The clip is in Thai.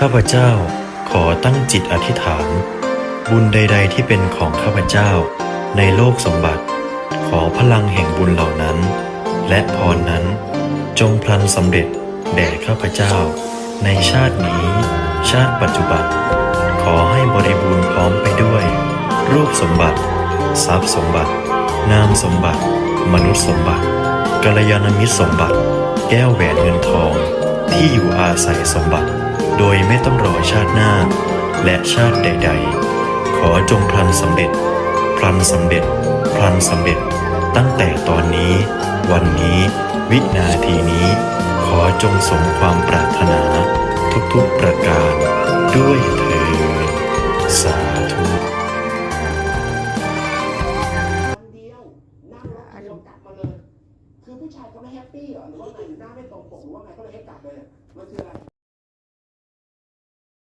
ข้าพเจ้าขอตั้งจิตอธิษฐาน บุญใด ๆ ที่เป็นของข้าพเจ้า ในโลกสมบัติ ขอพลังแห่งบุญเหล่านั้น และพรนั้น จงพลันสำเร็จแด่ข้าพเจ้า ในชาตินี้ ชาติปัจจุบัน ขอให้บริบูรณ์พร้อมไปด้วย รูปสมบัติ ทรัพย์สมบัติ นามสมบัติ มนุษย์สมบัติกัลยาณมิตรสมบัติ แก้วแหวนเงินทอง ที่อยู่อาศัยสมบัติ โดยไม่ต้องรอชาติหน้า และชาติใด ๆ ขอจงพลันสำเร็จ พลันสำเร็จ พลันสำเร็จ ตั้งแต่ตอนนี้ วันนี้ วินาทีนี้ ขอจงสมความปรารถนา ทุกๆประการ ด้วยเถิดสาธุคือผู้ชายเขาไม่แฮปปี้เหรอหรือว่าไงหรือหน้าไม่ตรงปกหรือว่าไงก็เลยให้กลับเลยมันคืออะไร